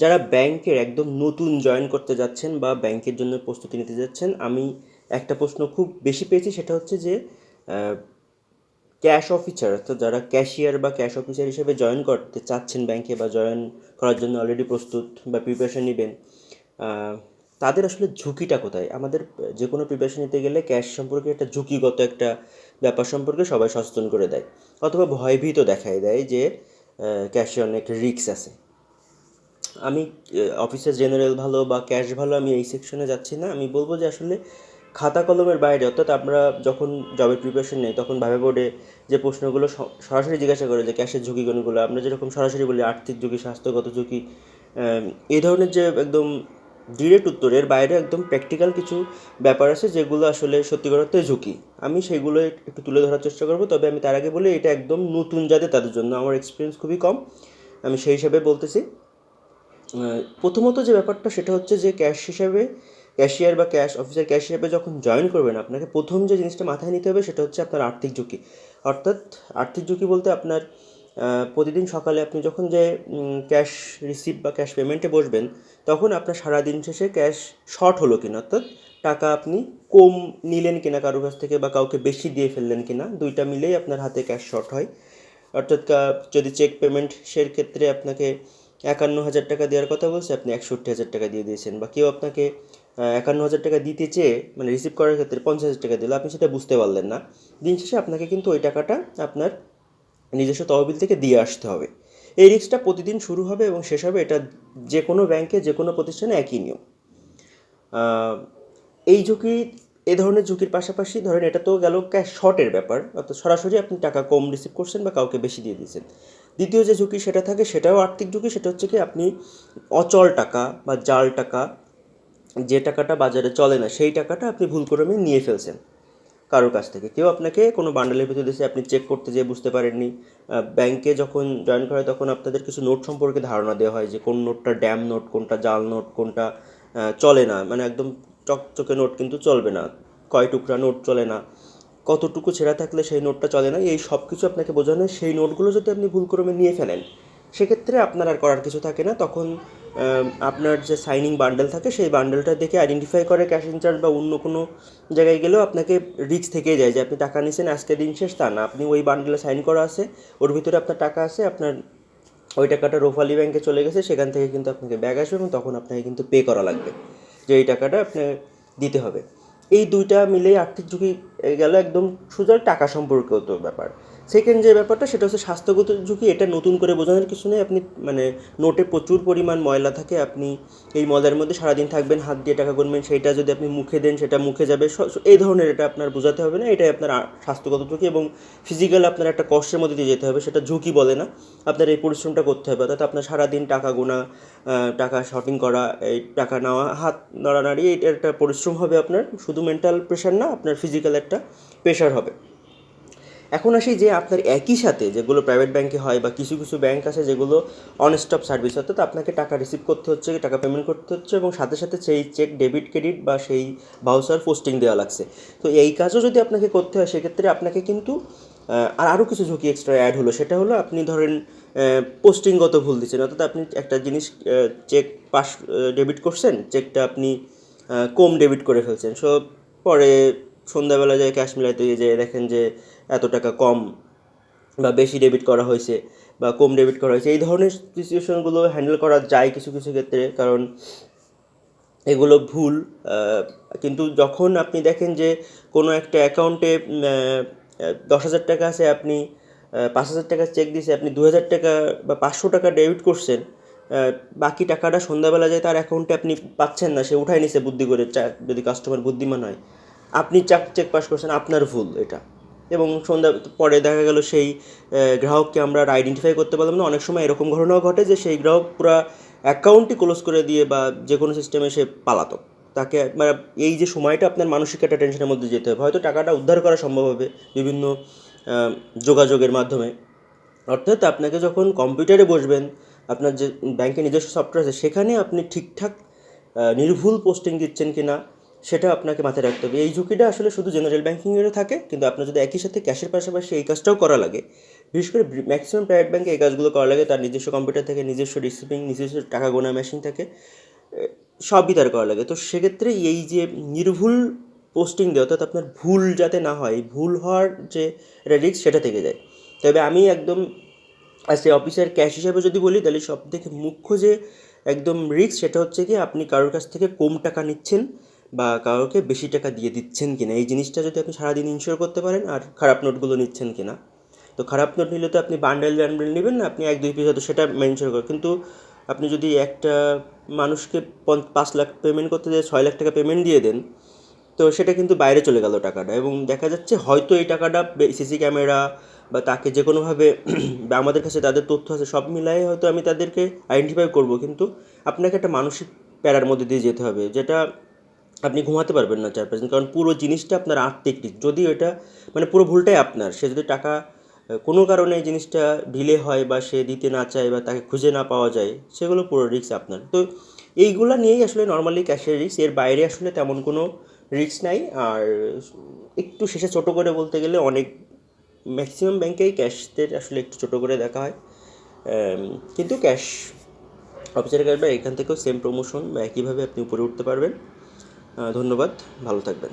যারা ব্যাংকের একদম নতুন জয়েন করতে যাচ্ছেন বা ব্যাংকের জন্য প্রস্তুতি নিতে যাচ্ছেন, আমি একটা প্রশ্ন খুব বেশি পেয়েছি, সেটা হচ্ছে যে ক্যাশ অফিসার অর্থাৎ যারা ক্যাশিয়ার বা ক্যাশ অফিসার হিসেবে জয়েন করতে চাচ্ছেন ব্যাংকে বা জয়েন করার জন্য অলরেডি প্রস্তুত বা প্রিপারেশন নেবেন তাদের আসলে ঝুঁকিটা কোথায়? আমাদের যে কোনো প্রিপারেশন নিতে গেলে ক্যাশ সম্পর্কে একটা ঝুঁকিগত একটা ব্যাপার সম্পর্কে সবাই সচেতন করে দেয়, অথবা ভয়ভীত দেখায় দেয় যে ক্যাশে অনেক রিস্ক আছে। আমি অফিসের জেনারেল ভালো বা ক্যাশ ভালো, আমি এই সেকশনে যাচ্ছি না। আমি বলব যে আসলে খাতা কলমের বাইরে, অর্থাৎ আমরা যখন জবের প্রিপারেশন নেই, তখন ভাবে বোর্ডে যে প্রশ্নগুলো সরাসরি জিজ্ঞাসা করে যে ক্যাশের ঝুঁকি কোনগুলো আমরা যেরকম সরাসরি বলি আর্থিক ঝুঁকি, স্বাস্থ্যগত ঝুঁকি এই ধরনের যে একদম ডিরেক্ট উত্তরের বাইরে একদম প্র্যাকটিক্যাল কিছু ব্যাপার আছে যেগুলো আসলে সত্যিকার অর্থে ঝুঁকি। আমি সেগুলো একটু তুলে ধরার চেষ্টা করব, তবে আমি তার আগে বলি এটা একদম নতুন যাদের, তাদের জন্য আমার এক্সপিরিয়েন্স খুবই কম। আমি সেই হিসাবে বলতেছি। প্রথমত যে ব্যাপারটা সেটা হচ্ছে যে ক্যাশ হিসাবে ক্যাশিয়ার বা ক্যাশ অফিসার ক্যাশ হিসাবে যখন জয়েন করবেন, আপনাকে প্রথম যে জিনিসটা মাথায় নিতে হবে সেটা হচ্ছে আপনার আর্থিক ঝুঁকি। অর্থাৎ আর্থিক ঝুঁকি বলতে আপনার প্রতিদিন সকালে আপনি যখন যে ক্যাশ রিসিভ বা ক্যাশ পেমেন্টে বসবেন, তখন আপনার সারা দিন শেষে ক্যাশ শর্ট হলো কিনা, অর্থাৎ টাকা আপনি কম নিলেন কিনা কারোর কাছ থেকে বা কাউকে বেশি দিয়ে ফেললেন কিনা, দুইটা মিলেই আপনার হাতে ক্যাশ শর্ট হয়। অর্থাৎ যদি চেক পেমেন্ট সের ক্ষেত্রে আপনাকে একান্ন হাজার টাকা দেওয়ার কথা বলছে, আপনি একষট্টি হাজার টাকা দিয়ে দিয়েছেন। বা কেউ আপনাকে একান্ন হাজার টাকা দিতে চেয়ে মানে রিসিভ করার ক্ষেত্রে পঞ্চাশ হাজার টাকা দিল, আপনি সেটা বুঝতে পারলেন না। দিন শেষে আপনাকে কিন্তু ওই টাকাটা আপনার নিজস্ব তহবিল থেকে দিয়ে আসতে হবে। এই রিস্কটা প্রতিদিন শুরু হবে এবং শেষ হবে, এটা যে কোনো ব্যাংকে যে কোনো প্রতিষ্ঠানে একই নিয়ম। এই ঝুঁকি, এ ধরনের ঝুঁকির পাশাপাশি ধরেন, এটা তো গেল ক্যাশ শর্টের ব্যাপার, অর্থাৎ সরাসরি আপনি টাকা কম রিসিভ করছেন বা কাউকে বেশি দিয়ে দিয়েছেন। দ্বিতীয় যে ঝুঁকি সেটা থাকে, সেটাও আর্থিক ঝুঁকি, সেটা হচ্ছে কি আপনি অচল টাকা বা জাল টাকা, যে টাকাটা বাজারে চলে না, সেই টাকাটা আপনি ভুল করে নিয়ে ফেলছেন কারোর কাছ থেকে। কেউ আপনাকে কোনো বান্ডেলের ভিতরে দিয়েছে, আপনি চেক করতে যেয়ে বুঝতে পারেননি। ব্যাংকে যখন জয়েন করে, তখন আপনাদের কিছু নোট সম্পর্কে ধারণা দেওয়া হয় যে কোন নোটটা ড্যাম নোট কোনটা জাল নোট কোনটা চলে না। মানে একদম চকচকে নোট কিন্তু চলবে না, কয় টুকরা নোট চলে না। কতটুকু ছেঁড়া থাকলে সেই নোটটা চলে না, এই সব কিছু আপনাকে বোঝানো হয়। সেই নোটগুলো যদি আপনি ভুল করে নিয়ে ফেলেন, সেক্ষেত্রে আপনার আর করার কিছু থাকে না তখন আপনার যে সাইনিং বান্ডেল থাকে, সেই বান্ডেলটা দেখে আইডেন্টিফাই করে ক্যাশ ইনচার্জ বা অন্য কোনো জায়গায় গেলেও আপনাকে রিস্ক থেকেই যায় যে আপনি টাকা নিছেন, আজকে দিন শেষ, তা না আপনি ওই বান্ডেলে সাইন করা আছে, ওর ভিতরে আপনার টাকা আছে, আপনার ওই টাকাটা রোফালি ব্যাংকে চলে গেছে, সেখান থেকে কিন্তু আপনাকে ব্যাগ আসবে এবং তখন আপনাকে কিন্তু পে করা লাগবে যে এই টাকাটা আপনার দিতে হবে এই দুইটা মিলে আর্থিক ঝুঁকি গেল একদম সোজা টাকা সম্পর্কিত ব্যাপার। সেকেন্ড যে ব্যাপারটা, সেটা হচ্ছে স্বাস্থ্যগত ঝুঁকি, এটা নতুন করে বোঝানোর কিছু নেই। আপনি মানে নোটে প্রচুর পরিমাণ ময়লা থাকে, আপনি এই ময়লার মধ্যে সারাদিন থাকবেন, হাত দিয়ে টাকা গুনবেন, সেটা যদি আপনি মুখে দেন, সেটা মুখে যাবে। এই ধরনের এটা আপনার বোঝাতে হবে না, এটাই আপনার স্বাস্থ্যগত ঝুঁকি এবং ফিজিক্যাল আপনার একটা কষ্টের মধ্যে দিয়ে যেতে হবে, সেটা ঝুঁকি বলে না। আপনার এই পরিশ্রমটা করতে হবে, অর্থাৎ আপনার সারাদিন টাকা গোনা টাকা শপিং করা, এই টাকা নেওয়া, হাত নাড়ানাড়ি, এটা একটা পরিশ্রম হবে আপনার। শুধু মেন্টাল প্রেশার না, আপনার ফিজিক্যাল একটা প্রেশার হবে। এখন আসি যে আপনার একই সাথে যেগুলো প্রাইভেট ব্যাংকে হয় বা কিছু কিছু ব্যাংক আছে যেগুলো অন স্টপ সার্ভিস অর্থাৎ আপনাকে টাকা রিসিভ করতে হচ্ছে, টাকা পেমেন্ট করতে হচ্ছে এবং সাথে সাথে সেই চেক ডেবিট ক্রেডিট বা সেই ভাউচার পোস্টিং দেওয়া লাগছে। তো এই কাজও যদি আপনাকে করতে হয়, সেক্ষেত্রে আপনাকে কিন্তু আর আরও কিছু ঝুঁকি এক্সট্রা অ্যাড হলো। সেটা হলো আপনি ধরেন পোস্টিংগত ভুল দিচ্ছেন। অর্থাৎ আপনি একটা জিনিস চেক পাস ডেবিট করছেন চেকটা আপনি কম ডেবিট করে ফেলছেন। সো, পরে সন্ধ্যাবেলা যায় ক্যাশ মিলাইতে গিয়ে যে দেখেন যে এত টাকা কম বা বেশি ডেবিট করা হয়েছে বা কম ডেবিট করা হয়েছে। এই ধরনের সিচুয়েশনগুলো হ্যান্ডেল করা যায় কিছু কিছু ক্ষেত্রে কারণ এগুলো ভুল। কিন্তু যখন আপনি দেখেন যে কোনো একটা অ্যাকাউন্টে দশ হাজার টাকা আছে আপনি পাঁচ হাজার টাকা চেক দিয়েছে আপনি দু হাজার টাকা বা পাঁচশো টাকা ডেবিট করছেন বাকি টাকাটা সন্ধ্যাবেলা যায় তার অ্যাকাউন্টে আপনি পাচ্ছেন না, সে উঠায় নিছে বুদ্ধি করে যদি কাস্টমার বুদ্ধিমান হয়। আপনি চাক চেক পাস করছেন, আপনার ভুল এটা। এবং সন্ধ্যা পরে দেখা গেল সেই গ্রাহককে আমরা আইডেন্টিফাই করতে পারলাম না। অনেক সময় এরকম ঘটনাও ঘটে যে সেই গ্রাহক পুরা অ্যাকাউন্টই ক্লোজ করে দিয়ে বা যে কোনো সিস্টেমে সে পালাতো। তাকে মানে এই যে সময়টা আপনার মানসিক একটা টেনশনের মধ্যে যেতে হবে। হয়তো টাকাটা উদ্ধার করা সম্ভব হবে বিভিন্ন যোগাযোগের মাধ্যমে। অর্থাৎ আপনাকে যখন কম্পিউটারে বসবেন, আপনার যে ব্যাংকে নিজস্ব সফটওয়্যার আছে, সেখানে আপনি ঠিকঠাক নির্ভুল পোস্টিং দিচ্ছেন কি না সেটা আপনাকে মাথায় রাখতে হবে। এই ঝুঁকিটা আসলে শুধু জেনারেল ব্যাঙ্কিংয়েরও থাকে, কিন্তু আপনার যদি একই সাথে ক্যাশের পাশাপাশি এই কাজটাও করা লাগে, বিশেষ করে ম্যাক্সিমাম প্রাইভেট ব্যাঙ্কে এই কাজগুলো করা লাগে, তার নিজস্ব কম্পিউটার থাকে, নিজস্ব রিসিভিং নিজস্ব টাকা গোনা মেশিন থাকে সবই তার করা লাগে। তো সেক্ষেত্রে এই যে নির্ভুল পোস্টিং দেয়, অর্থাৎ আপনার ভুল যাতে না হয় ভুল হওয়ার যে একটা রিস্ক সেটা থেকে যায়। তবে আমি একদম অ্যাজ এ অফিসার ক্যাশ হিসাবে যদি বলি, তাহলে সব থেকে মুখ্য যে একদম রিস্ক সেটা হচ্ছে কি, আপনি কারোর কাছ থেকে কম টাকা নিচ্ছেন বা কাউকে বেশি টাকা দিয়ে দিচ্ছেন কিনা, এই জিনিসটা যদি আপনি সারাদিন ইনশিওর করতে পারেন আর খারাপ নোটগুলো নিচ্ছেন কিনা। তো খারাপ নোট নিলে তো আপনি বান্ডেল বান্ডেল নেবেন না, আপনি এক দুই পিস হয়তো সেটা মেনশন করেন কিন্তু আপনি যদি একটা মানুষকে পাঁচ লাখ পেমেন্ট করতে যায় ছয় লাখ টাকা পেমেন্ট দিয়ে দেন, তো সেটা কিন্তু বাইরে চলে গেল টাকাটা। এবং দেখা যাচ্ছে হয়তো এই টাকাটা সিসি ক্যামেরা বা তাকে যে কোনোভাবে বা আমাদের কাছে তাদের তথ্য আছে, সব মিলাই হয়তো আমি তাদেরকে আইডেন্টিফাই করব। কিন্তু আপনাকে একটা মানসিক প্যারার মধ্যে দিয়ে যেতে হবে, যেটা আপনি ঘুমাতে পারবেন না চার পাঁচদিন। কারণ পুরো জিনিসটা আপনার আর্থিক দিক। যদি এটা মানে পুরো ভুলটাই আপনার। সে যদি টাকা কোনো কারণে জিনিসটা ডিলে হয় বা সে দিতে না চায় বা তাকে খুঁজে না পাওয়া যায়, সেগুলো পুরো রিস্ক আপনার। তো এইগুলা নিয়েই আসলে নর্মালি ক্যাশের রিস্ক এর বাইরে আসলে তেমন কোনো রিস্ক নাই। আর একটু শেষে ছোটো করে বলতে গেলে অনেক ম্যাক্সিমাম ব্যাংকেই ক্যাশদের আসলে একটু ছোটো করে দেখা হয়। কিন্তু ক্যাশ অফিসারের কাজ এখান থেকেও সেম প্রমোশন বা একইভাবে আপনি উপরে উঠতে পারবেন। ধন্যবাদ ভালো থাকবেন।